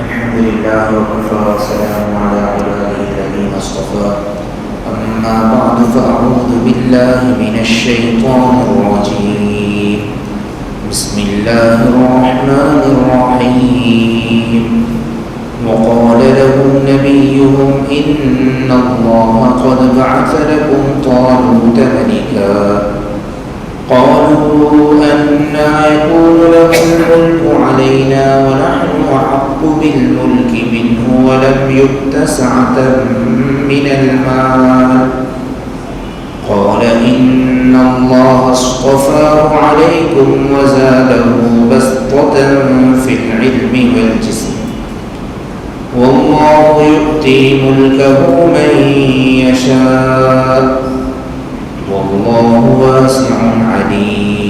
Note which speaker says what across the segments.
Speaker 1: الحمد لله وكفى وسلام على عباده الذين اصطفى. أما بعد فأعوذ بالله من الشيطان الرجيم. بسم الله الرحمن الرحيم. وقال لهم نبيهم إن الله قد بعث لكم طالوت ملكا. قالوا أنا يكون له الملك علينا ونحن أحق بالملك منه ولم يؤت سعة من المال. قال إن الله اصطفاه عليكم وزاده بسطة في العلم والجسم. والله يؤتي ملكه من يشاء. والله واسع عليم.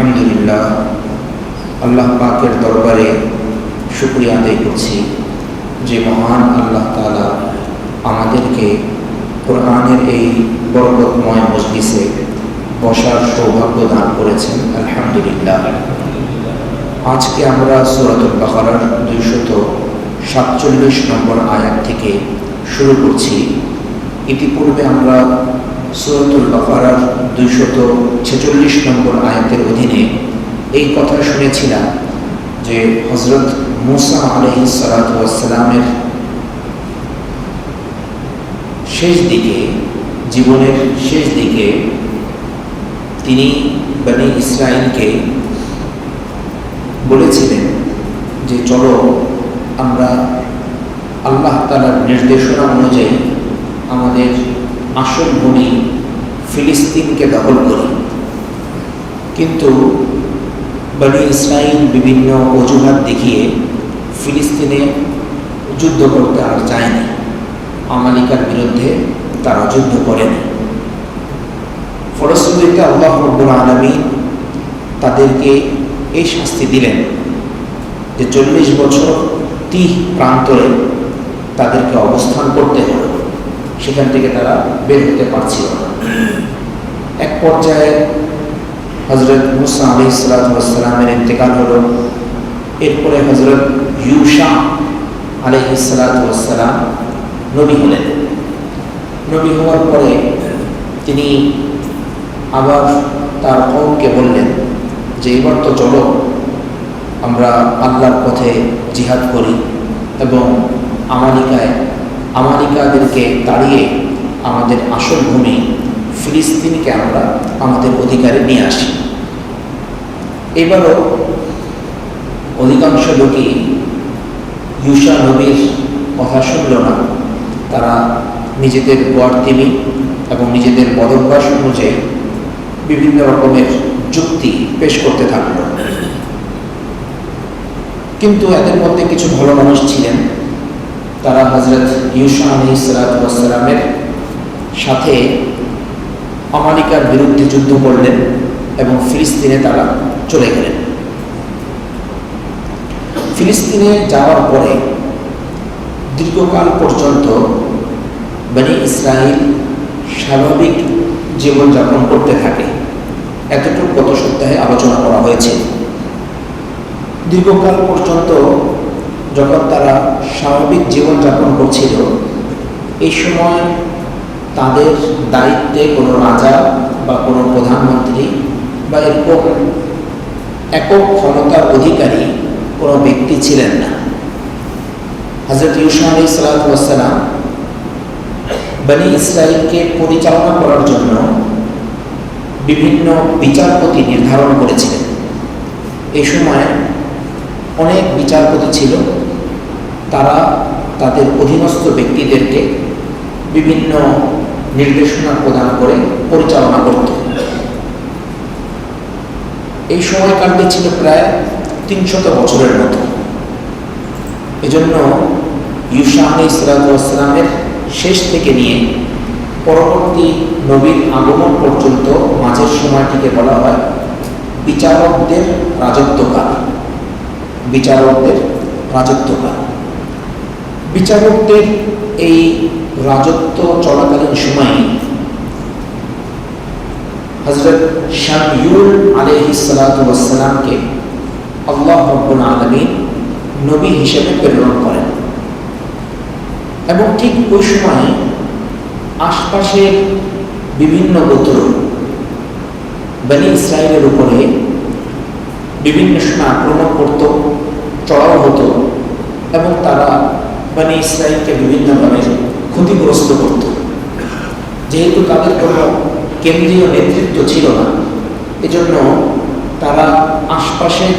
Speaker 1: আলহামদুলিল্লাহ, আল্লাহ পাকের দরবারে শুক্রিয়া আদায় করছি যে মহান আল্লাহ তালা আমাদেরকে কোরআনের এই বরকতময় মসজিষে বসার সৌভাগ্য দান করেছেন। আলহামদুলিল্লাহ। আজকে আমরা সুরাতুল বাহার দুইশত সাতচল্লিশ নম্বর আয়াত থেকে শুরু করছি। ইতিপূর্বে আমরা সুরতুল বাকারার দুইশত ছেচল্লিশ নম্বর আয়াতের অধীনে এই কথা শুনেছিলাম যে হজরত মুসা আলহি সালাতামের শেষ দিকে, জীবনের শেষ দিকে তিনি বানি ইসরায়েলকে বলেছিলেন যে, চলো আমরা আল্লাহ তালার নির্দেশনা অনুযায়ী আমাদের আসল ভূমি ফিলিস্তিনকে দখল করি। কিন্তু বনি ইসরায়েল বিভিন্ন অজুহাত দেখিয়ে ফিলিস্তিনে যুদ্ধ করতে আর চায়নি। আমালিকার বিরুদ্ধে তারা যুদ্ধ করেনি। ফলশ্রুতিতে আল্লাহ রব্বুল আলমী তাদেরকে এই শাস্তি দিলেন যে চল্লিশ বছর তিহ প্রান্তরে তাদেরকে অবস্থান করতে হলো সেখান থেকে তারা বের হতে পারছিল না। এক পর্যায়ে হজরত মুসা আলি সালাতামের ইন্তেকাল হলো। এরপরে হজরত ইউসা আলহি সালাতাম নবী হলেন। নবী হওয়ার পরে তিনি আবার তার কমকে বললেন যে, এবার তো চলো, আমরা আল্লাহর পথে জিহাদ করি এবং আমালিকায় আমালিকাদেরকে তাড়িয়ে আমাদের আসল ভূমি ফিলিস্তিনকে আমরা আমাদের অধিকারে নিয়ে আসি। এবারও অধিকাংশ লোকই ইউসা নবীর কথা শুনল না। তারা নিজেদের গোয়ার্তিমি এবং নিজেদের বদভ্যাস অনুযায়ী বিভিন্ন রকমের যুক্তি পেশ করতে থাকল। কিন্তু এদের মধ্যে কিছু ভালো মানুষ ছিলেন। তারা হজরত ইউসা আলী সালাতামের সাথে আমালিকার বিরুদ্ধে যুদ্ধ করলেন এবং ফিলিস্তিনে তারা চলে গেলেন। ফিলিস্তিনে যাওয়ার পরে দীর্ঘকাল পর্যন্ত মানে ইসরায়েল স্বাভাবিক জীবনযাপন করতে থাকে। এতটুকু গত সপ্তাহে আলোচনা করা হয়েছে। দীর্ঘকাল পর্যন্ত যখন তারা স্বাভাবিক জীবনযাপন করছিল এই সময় তাদের দায়িত্বে কোনো রাজা বা কোনো প্রধানমন্ত্রী বা এরকম একক ক্ষমতার অধিকারী কোনো ব্যক্তি ছিলেন না। হজরত ইউসা আলী সালাতাম বনি ইসরায়েলকে পরিচালনা করার জন্য বিভিন্ন বিচারপতি নির্ধারণ করেছিলেন। এই সময় অনেক বিচারপতি ছিল তারা তাদের অধীনস্থ ব্যক্তিদেরকে বিভিন্ন নির্দেশনা প্রদান করে পরিচালনা করত। এই সময়কালটি ছিল প্রায় তিনশত বছরের মতো। এজন্য ইউসা আলী ইসলাতামের শেষ থেকে নিয়ে পরবর্তী নবীর আগমন পর্যন্ত মাঝের সময়টিকে বলা হয় বিচারকদের রাজত্বকাল। বিচারকদের রাজত্বকাল। বিচারকদের এই রাজত্ব চলাকালীন সময়ে হজরত শামিউল আলহি সালাতামকে আল্লাহ রব্বুল আলমিন নবী হিসেবে প্রেরণ করেন। এবং ঠিক ওই সময় আশপাশের বিভিন্ন গোত্র বনি ইসরায়েলের উপরে বিভিন্ন সময় আক্রমণ করত চড়াও হতো এবং তারা বনি ইসরায়েলকে বিভিন্নভাবে ক্ষতিগ্রস্ত করত। যেহেতু তাদের কোনো কেন্দ্রীয় নেতৃত্ব ছিল না, এজন্য তারা আশপাশের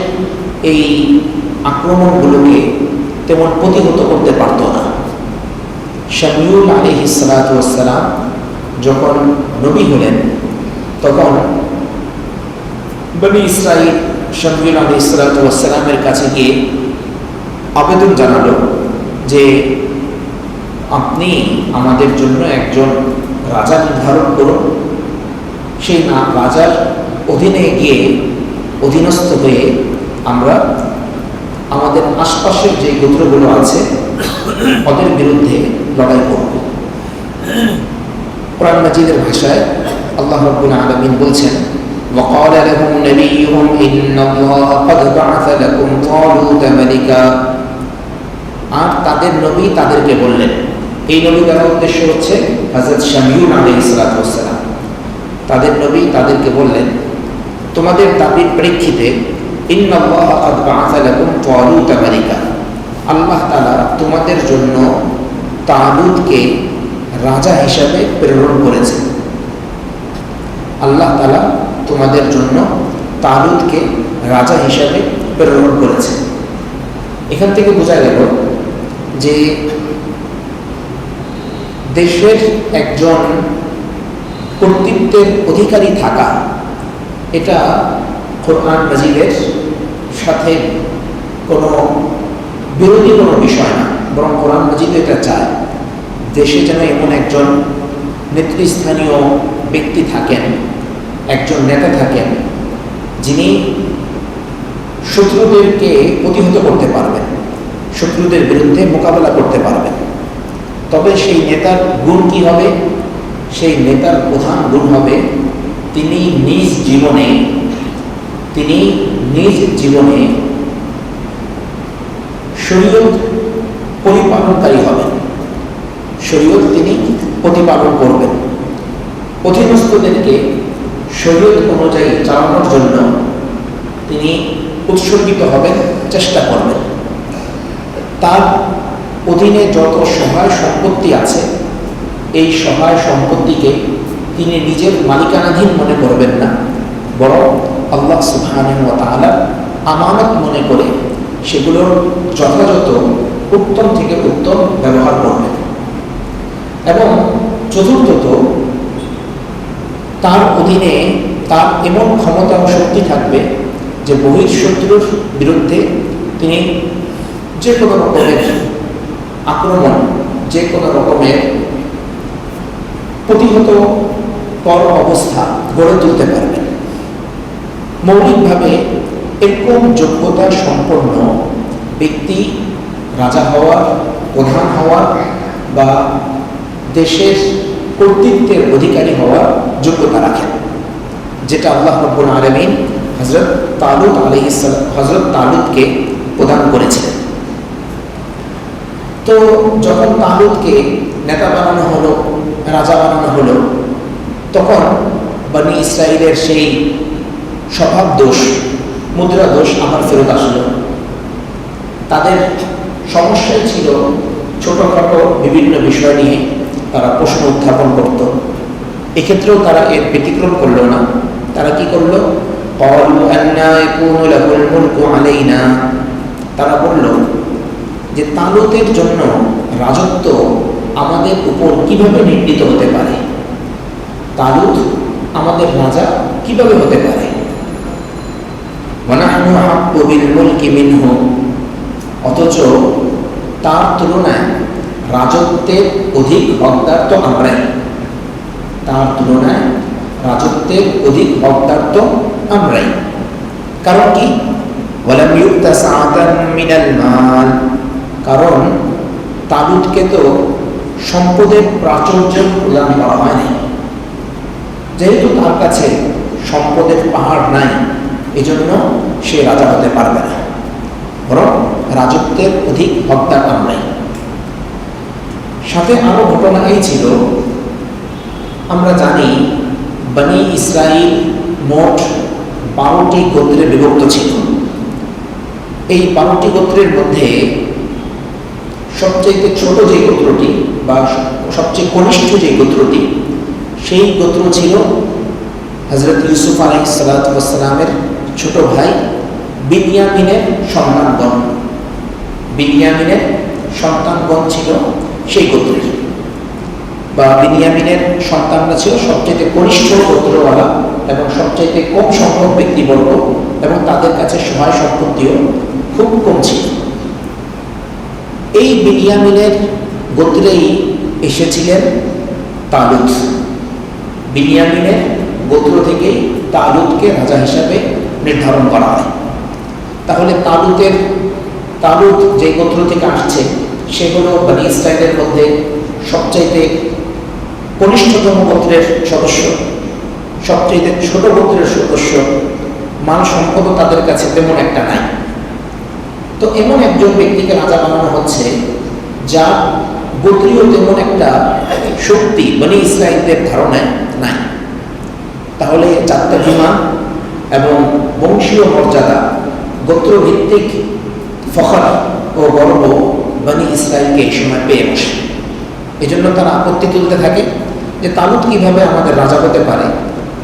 Speaker 1: এই আক্রমণগুলোকে তেমন প্রতিহত করতে পারত না। শামিউল আলী সালাতাম যখন নবী হলেন, তখন বনি ইসরাইল শামিউল আলী সালাতামের কাছে গিয়ে আবেদন জানালো যে আপনি আমাদের জন্য একজন রাজা নির্ধারণ করুন সেই না রাজার অধীনে গিয়ে অধীনস্থ হয়ে আমরা আমাদের আশপাশের যে গোত্রগুলো আছে ওদের বিরুদ্ধে লড়াই করব কোরআন মাজিদের ভাষায় আল্লাহ রব্বুল আলমিন বলছেন وقال لهم نبيهم إن الله قد بعث لكم طالوت ملكا আর তাদের নবী তাদেরকে বললেন। এই নবী দ্বারা উদ্দেশ্য হচ্ছে হজরত শামিউল আলী ইসলাতাম তাদের নবী তাদেরকে বললেন, তোমাদের দাবির প্রেক্ষিতে আল্লাহ তালা তোমাদের জন্য তালুদকে রাজা হিসাবে প্রেরণ করেছে। আল্লাহ তালা তোমাদের জন্য তালুদকে রাজা হিসাবে প্রেরণ করেছে। এখান থেকে বোঝা গেল যে দেশের একজন কর্তৃত্বের অধিকারী থাকা, এটা কোরআন মাজিদের সাথে কোনো বিরোধী কোনো বিষয় না, বরং কোরআন মাজিদ এটা চায়। দেশে যেন এমন একজন নেতৃস্থানীয় ব্যক্তি থাকেন, একজন নেতা থাকেন, যিনি শত্রুদেরকে প্রতিহত শত্রুদের বিরুদ্ধে মোকাবেলা করতে পারবেন তবে সেই নেতার গুণ কি হবে? সেই নেতার প্রধান গুণ হবে, তিনি নিজ জীবনে, তিনি নিজ জীবনে শরীয়ত পরিপালনকারী হবেন। শরীয়ত তিনি প্রতিপালন করবেন। অধীনস্থদেরকে শরীয়ত অনুযায়ী চালানোর জন্য তিনি উৎসর্গিত হবেন, চেষ্টা করবেন। তার অধীনে যত সহায় সম্পত্তি আছে, এই সহায় সম্পত্তিকে তিনি নিজের মালিকানাধীন মনে করবেন না। বরং আল্লাহ সুহান আমানত মনে করে সেগুলোর যথাযথ উত্তম থেকে উত্তম ব্যবহার করবেন। এবং চতুর্থত, তার অধীনে তার এমন ক্ষমতা ও শক্তি থাকবে যে বহির শত্রুর বিরুদ্ধে তিনি যে কোনো রকমের আক্রমণ, যে কোনো রকমের প্রতিহত পর অবস্থা গড়ে তুলতে পারবেন মৌলিকভাবে এরকম যোগ্যতা সম্পন্ন ব্যক্তি, রাজা হওয়ার প্রধান হওয়ার বা দেশের কর্তৃত্বের অধিকারী হওয়ার যোগ্যতা রাখেন যেটা আল্লাহ রব্বুল আলমিন হজরত তালুদ আলহ হজরত তালুদকে প্রদান করেছিলেন। তো যখন তালুদকে নেতা বানানো হলো, রাজা বানানো হলো, তখন বানি ইসরায়েলের সেই স্বভাব দোষ মুদ্রা দোষ আমার ফেরত আসলো। তাদের সমস্যাই ছিল ছোটোখাটো বিভিন্ন বিষয় নিয়ে তারা প্রশ্ন উত্থাপন করত। এক্ষেত্রেও তারা এর ব্যতিক্রম করল না। তারা কি করল? তারা বলল যে তালুতের জন্য রাজত্ব আমাদের উপর কীভাবে নির্মিত হতে পারে? তালুত আমাদের রাজা কীভাবে হতে পারে? অথচ তার তুলনায় রাজত্বের অধিক হকদার তো আমরাই। তার তুলনায় রাজত্বের অধিক হকদার তো আমরাই। কারণ কি? কারণ তালুদকে তো সম্পদের প্রাচুর্য প্রদান করা হয়নি। যেহেতু তার কাছে সম্পদের পাহাড় নাই, এজন্য সে রাজা হতে পারবে না। বরং রাজত্বের অধিক হত্যার আমরাই সাথে আরও ঘটনা এই ছিল, আমরা জানি বনি ইসরাইল মোট বারোটি গোত্রে বিভক্ত ছিল। এই বারোটি গোত্রের মধ্যে সবচেয়ে ছোট যে গোত্রটি বা সবচেয়ে কনিষ্ঠ যে গোত্রটি, সেই গোত্র ছিল হজরত ইউসুফ আলাই সালাতামের ছোট ভাই বিনিয়ামিনের সন্তানগণ বিনিয়ামিনের সন্তানগণ ছিল সেই গোত্রের। বা বিনিয়ামিনের সন্তানরা ছিল সবচেয়ে কনিষ্ঠ গোত্রওয়ালা এবং সবচাইতে কম সংখ্যক ব্যক্তিবর্গ এবং তাদের কাছে সহায় সম্পত্তিও খুব কম ছিল। এই বিনিয়ামিনের গোত্রেই এসেছিলেন তালুত। বিনিয়ামিনের গোত্র থেকেই তালুতকে রাজা হিসাবে নির্ধারণ করা হয়। তাহলে তালুতের, তালুত যে গোত্র থেকে আসছে, সেগুলো বানি ইসরায়েলের মধ্যে সবচাইতে কনিষ্ঠতম গোত্রের সদস্য সবচেয়ে ছোট গোত্রের সদস্য মান সম্পদ তাদের কাছে তেমন একটা নাই। তো এমন একজন ব্যক্তিকে রাজা বানানো হচ্ছে যা গোত্রীয় তেমন একটা শক্তি মানে ইসরায়েলদের ধারণায় নাই। তাহলে জাত্যাভিমান এবং বংশীয় মর্যাদা, গোত্রভিত্তিক ফখর ও গর্ব বনি ইসরায়েলকে এই সময় পেয়ে বসে। এজন্য তারা আপত্তি তুলতে থাকে যে তালুত কীভাবে আমাদের রাজা হতে পারে,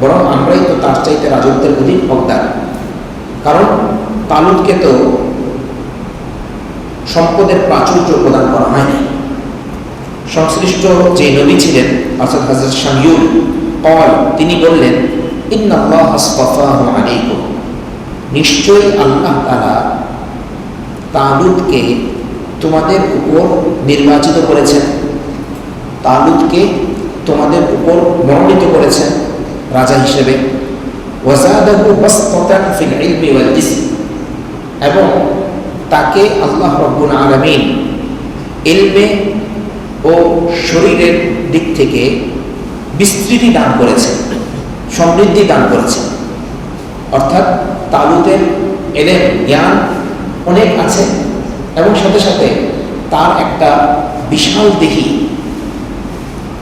Speaker 1: বরং আমরাই তো তার চাইতে রাজত্বের অধিক হকদার। কারণ তালুতকে তো সম্পদের প্রাচুর্য প্রদান করা হয়নি। সংশ্লিষ্ট যে নবী ছিলেন, অর্থাৎ হাজরত শামিউল কল তিনি বললেন নিশ্চয়ই আল্লাহ তারা তালুদকে তোমাদের উপর নির্বাচিত করেছেন। তালুদকে তোমাদের উপর মনোনীত করেছেন রাজা হিসেবে। এবং তাকে আল্লাহ রব্বুল আলমিন এলমে ও শরীরের দিক থেকে বিস্তৃতি দান করেছে সমৃদ্ধি দান করেছে অর্থাৎ তালুতের এলেম জ্ঞান অনেক আছে এবং সাথে সাথে তার একটা বিশাল দেহি,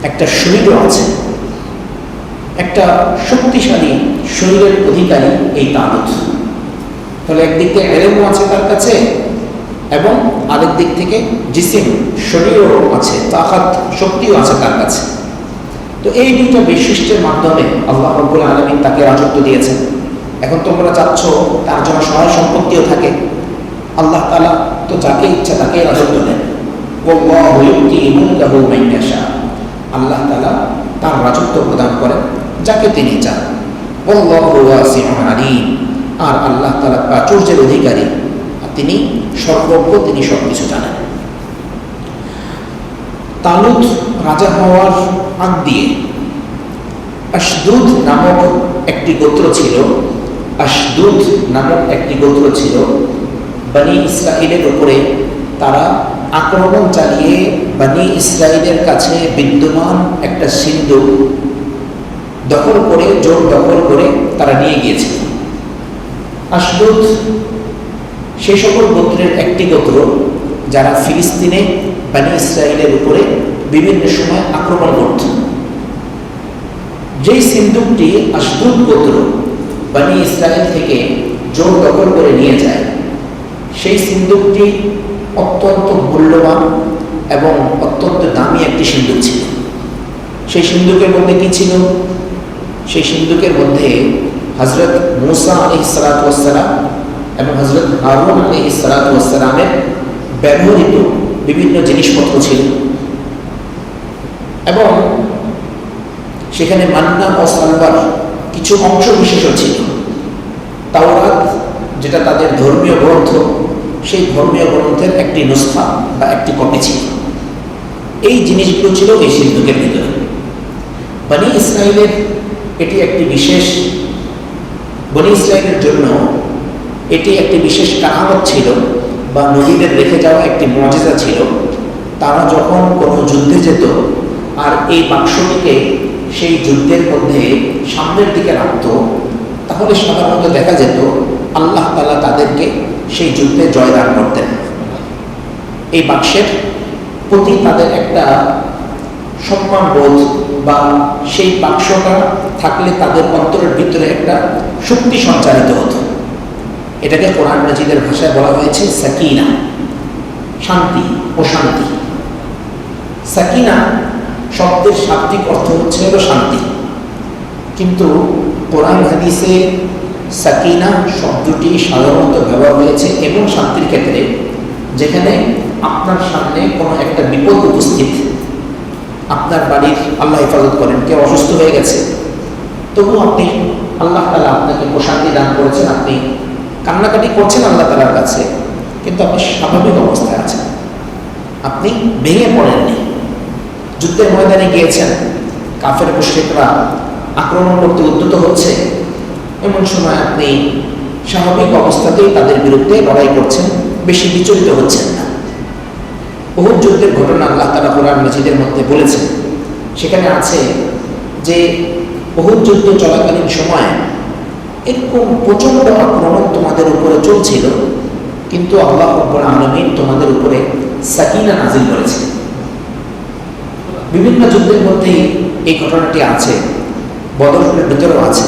Speaker 1: একটা শরীরও আছে। একটা শক্তিশালী শরীরের অধিকারী এই তালুত। তাহলে একদিক থেকে এলেমও আছে তার কাছে এবং আরেক দিক থেকে জিসিম শরীরও আছে তাহাত শক্তিও আছে তার কাছে। তো এই দুইটা বৈশিষ্ট্যের মাধ্যমে আল্লাহ রব্বুল আলমী তাকে রাজত্ব দিয়েছেন। এখন তোমরা চাচ্ছ তার জন্য সহায় সম্পত্তিও থাকে। আল্লাহ তালা তো যাকে ইচ্ছা তাকে রাজত্ব দেন। আল্লাহ তালা তার রাজত্ব প্রদান করেন যাকে তিনি চান। আর আল্লাহ তালা প্রাচুর্যের অধিকারী। তিনি সর্বজ্ঞ, তিনি সব কিছু জানেন। তালুত রাজা হওয়ার আগ দিয়ে আশদুদ নামক একটি গোত্র ছিল, আশদুদ নামক একটি গোত্র ছিল। বানি ইসরায়েলের উপরে তারা আক্রমণ চালিয়ে বানি ইসরায়েলের কাছে বিদ্যমান একটা সিন্ধু দখল করে, জোর দখল করে তারা নিয়ে গিয়েছিল। আশদুদ, সে সকল গোত্রের একটি গোত্র যারা ফিলিস্তিনে বানি ইসরায়েলের উপরে বিভিন্ন সময় আক্রমণ করত। যেই সিন্ধুকটি আশদুদ গোত্র বানি ইসরায়েল থেকে জোর দখল করে নিয়ে যায়, সেই সিন্ধুকটি অত্যন্ত মূল্যবান এবং অত্যন্ত দামি একটি সিন্ধুক ছিল। সেই সিন্ধুকের মধ্যে কি ছিল? সেই সিন্ধুকের মধ্যে হজরত মুসা আলি সালাতাম এবং হজরত হারুন আলী সালাতামের ব্যবহৃত বিভিন্ন জিনিসপত্র ছিল। এবং সেখানে মান্না ও সালবার কিছু অংশ বিশেষও ছিল। তাওরাত, যেটা তাদের ধর্মীয় গ্রন্থ, সেই ধর্মীয় গ্রন্থের একটি নুসখা বা একটি কপি ছিল। এই জিনিসগুলো ছিল এই সিন্ধুকের ভিতরে। বনি ইসরায়েলের এটি একটি বিশেষ বনি ইসরায়েলের জন্য এটি একটি বিশেষ কাহামত ছিল বা নবীদের রেখে যাওয়া একটি মজেজা ছিল। তারা যখন কোনো যুদ্ধে যেত আর এই বাক্সটিকে সেই যুদ্ধের মধ্যে সামনের দিকে রাখত, তাহলে সাধারণত দেখা যেত আল্লাহ তালা তাদেরকে সেই যুদ্ধে জয়দান করতেন। এই বাক্সের প্রতি তাদের একটা সম্মানবোধ বা সেই বাক্সটা থাকলে তাদের অন্তরের ভিতরে একটা শক্তি সঞ্চারিত হতো। এটাকে কোরআন রাজিদের ভাষায় বলা হয়েছে সাকিনা, শান্তি ও শান্তি সাকিনা শব্দের শাব্দিক অর্থ হচ্ছে হলো শান্তি। কিন্তু কোরআন হাদিসে সাকিনা শব্দটি সাধারণত ব্যবহার হয়েছে এবং শান্তির ক্ষেত্রে, যেখানে আপনার সামনে কোনো একটা বিপদ উপস্থিত। আপনার বাড়ির আল্লাহ হেফাজত করেন, কেউ অসুস্থ হয়ে গেছে। তবু আপনি আল্লাহ তালা আপনাকে প্রশান্তি দান করেছেন, আপনি কান্নাকাটি করছেন আল্লাহ তালার কাছে, কিন্তু আপনি স্বাভাবিক অবস্থায় আছেন। আপনি ভেঙে পড়েননি। যুদ্ধের ময়দানে গিয়েছেন। কাফের মুশ্রিকরা আক্রমণ করতে উদ্যত হচ্ছে। এমন সময় আপনি স্বাভাবিক অবস্থাতেই তাদের বিরুদ্ধে লড়াই করছেন, বেশি বিচলিত হচ্ছেন না। বহু যুদ্ধের ঘটনা আল্লাহ তালা কোরআন মজিদের মধ্যে বলেছেন। সেখানে আছে যে বহু যুদ্ধ চলাকালীন সময় এরকম প্রচণ্ড আক্রমণ তোমাদের উপরে চলছিল, কিন্তু আল্লাহ রব্বুল আলমিন তোমাদের উপরে সাকিনা নাজিল করেছে বিভিন্ন যুদ্ধের মধ্যেই এই ঘটনাটি আছে বদরের ভিতরেও আছে,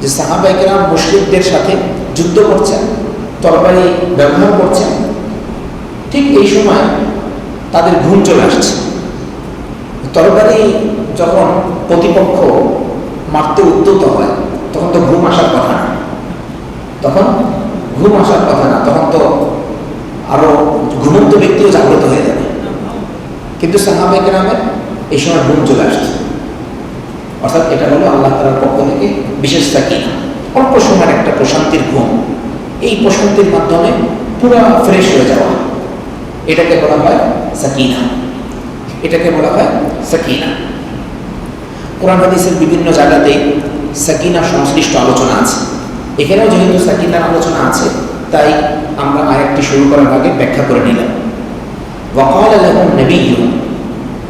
Speaker 1: যে সাহাবাইকেরা মুসলিমদের সাথে যুদ্ধ করছেন, তরবারি ব্যবহার করছেন। ঠিক এই সময় তাদের ঘুম চলে আসছে। তরবারি যখন প্রতিপক্ষ মারতে উদ্যত হয়, তখন তো ঘুম আসার কথা না। তখন ঘুম আসার কথা না, তখন তো আরও ঘুমন্ত ব্যক্তিও জাগ্রত হয়ে যাবে। কিন্তু সাহাবাই গ্রামের এই সময় ঘুম চলে আসছে। অর্থাৎ এটা হলো আল্লাহ তালার পক্ষ থেকে বিশেষ থাকি অল্প সময়ের একটা প্রশান্তির ঘুম। এই প্রশান্তির মাধ্যমে পুরো ফ্রেশ হয়ে যাওয়া। এটাকে বলা হয় সাকিনা। এটাকে বলা হয় সাকিনা। কোরআন হাদিসের বিভিন্ন জায়গাতে সাকিনা সংশ্লিষ্ট আলোচনা আছে। এখানেও যেহেতু সাকিনার আলোচনা আছে, তাই আমরা আরেকটি শুরু করার আগে ব্যাখ্যা করে নিলাম। ওয়াকাল আলহম নবী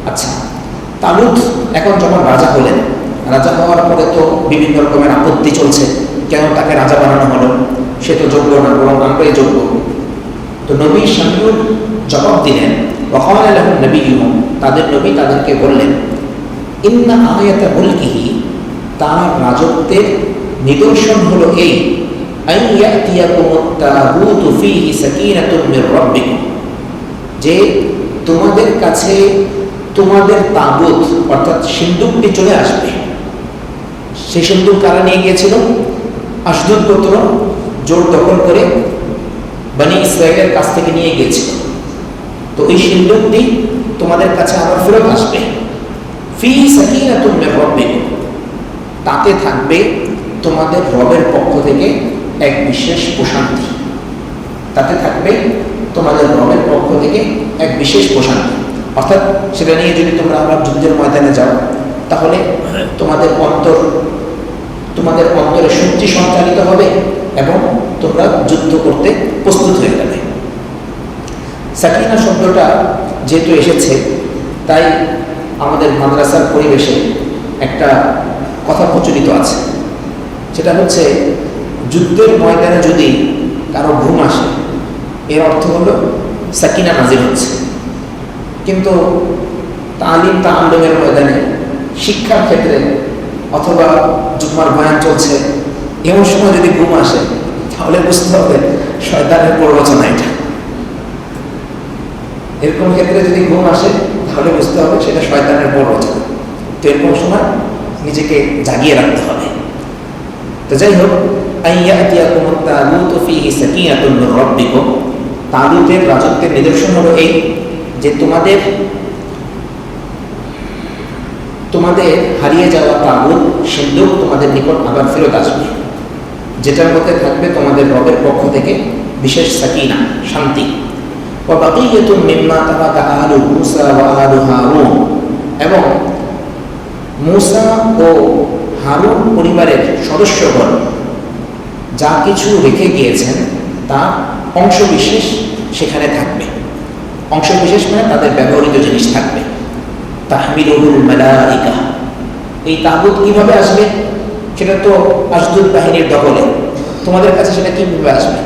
Speaker 1: আচ্ছা তালুদ এখন যখন রাজা হলেন, রাজা হওয়ার পরে তো বিভিন্ন রকমের আপত্তি চলছে, কেন তাকে রাজা বানানো হলো? সে তো যোগ্য না, বরং আমরাই যোগ্য। তো নবী শামিউল জবাব দিলেন ওয়াকাল আলহম নবী তাদের নবী তাদেরকে বললেন, ইন্না আয়াতা মুলকিহি তার রাজত্বের নিদর্শন হলো এই, আন ইয়াতিয়াকুমুত তাগুতু ফীহি সাকিনাতুম মির রাব্বিকুম যে তোমাদের কাছে তোমাদের তাগুত, অর্থাৎ সিন্ধুকটি চলে আসবে। সেই সিন্ধুক কারা নিয়ে গিয়েছিল? আশদুদ জোর দখল করে বানি ইসরায়েলের কাছ থেকে নিয়ে গিয়েছিল। তো এই সিন্ধুকটি তোমাদের কাছে আবার ফেরত আসবে। তাতে থাকবে তোমাদের রবের পক্ষ থেকে এক বিশেষ প্রশান্তি। তাতে থাকবে তোমাদের রবের পক্ষ থেকে এক বিশেষ প্রশান্তি। অর্থাৎ সেটা নিয়ে যদি তোমরা আবার যুদ্ধের ময়দানে যাও, তাহলে তোমাদের অন্তর, তোমাদের অন্তরে শক্তি সঞ্চালিত হবে এবং তোমরা যুদ্ধ করতে প্রস্তুত হয়ে যাবে। সাকিনা শব্দটা যেহেতু এসেছে, তাই আমাদের মাদ্রাসার পরিবেশে একটা কথা প্রচলিত আছে। সেটা হচ্ছে, যুদ্ধের ময়দানে যদি কারও ঘুম আসে, এর অর্থ হলো সাকিনা নাজির হচ্ছে। কিন্তু তালিম তাল্লুমের ময়দানে শিক্ষার ক্ষেত্রে অথবা জুম্মার বয়ান চলছে, এমন সময় যদি ঘুম আসে, তাহলে বুঝতে হবে শয়তানের প্ররোচনা এটা। এরকম ক্ষেত্রে যদি ঘুম আসে, তাহলে বুঝতে হবে সেটা শয়তানের প্ররোচনা তো এরকম সময় নিজেকে জাগিয়ে রাখতে হবে। তো যাই হোক তালুতের রাজত্বের নিদর্শন হলো এই যে তোমাদের তোমাদের হারিয়ে যাওয়া তাগুত সিন্ধুক তোমাদের নিকট আবার ফেরত আসবে। যেটার মধ্যে থাকবে তোমাদের রবের পক্ষ থেকে বিশেষ সাকিনা, শান্তি। ও বাকিয়াতুম মিম্মা তারাকা আহলু মুসা ওয়া এবং মুসা ও হারুন পরিবারের সদস্যগণ যা কিছু রেখে গিয়েছেন, তার অংশবিশেষ সেখানে থাকবে। অংশবিশেষ মানে তাদের ব্যবহৃত জিনিস থাকবে। তাহমিলুল মালাইকা। এই তাগুত কীভাবে আসবে? সেটা তো আজদুল বাহিনীর দখলে। তোমাদের কাছে সেটা কীভাবে আসবে?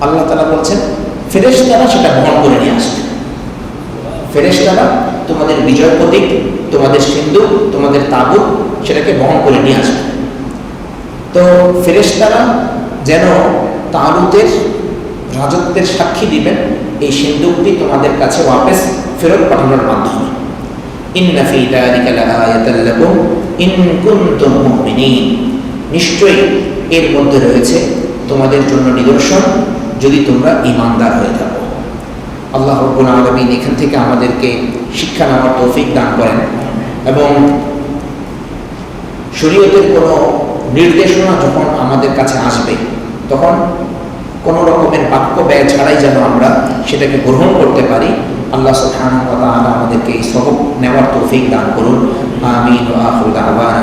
Speaker 1: আল্লাহ তালা বলছেন ফেরেশতারা সেটা বহন করে নিয়ে আসবে। ফেরেশতারা তোমাদের বিজয় প্রতীক, তোমাদের সিন্ধু, তোমাদের তাবুত সেটাকে বহন করে নিয়ে আসবে। তো ফেরেশতারা যেন তালুতের রাজত্বের সাক্ষী দিবেন, এই সিন্ধুকটি তোমাদের কাছে ওয়াপেস ফেরত পাঠানোর মাধ্যমে। নিশ্চয়ই এর মধ্যে রয়েছে তোমাদের জন্য নিদর্শন যদি তোমরা ঈমানদার হয়ে থাকো। আল্লাহ রব্বুল আলামিন এখান থেকে আমাদেরকে শিক্ষা নেওয়ার তৌফিক দান করেন এবং শরীয়তের কোনো নির্দেশনা যখন আমাদের কাছে আসবে, তখন কোনো রকমের বাক্য ব্যয় ছাড়াই যেন আমরা সেটাকে গ্রহণ করতে পারি, আল্লাহ সুবহানাহু আমাদেরকে এই সবক নেওয়ার তৌফিক দান করুন। আমিন ওয়া আখিরু দাওয়ানা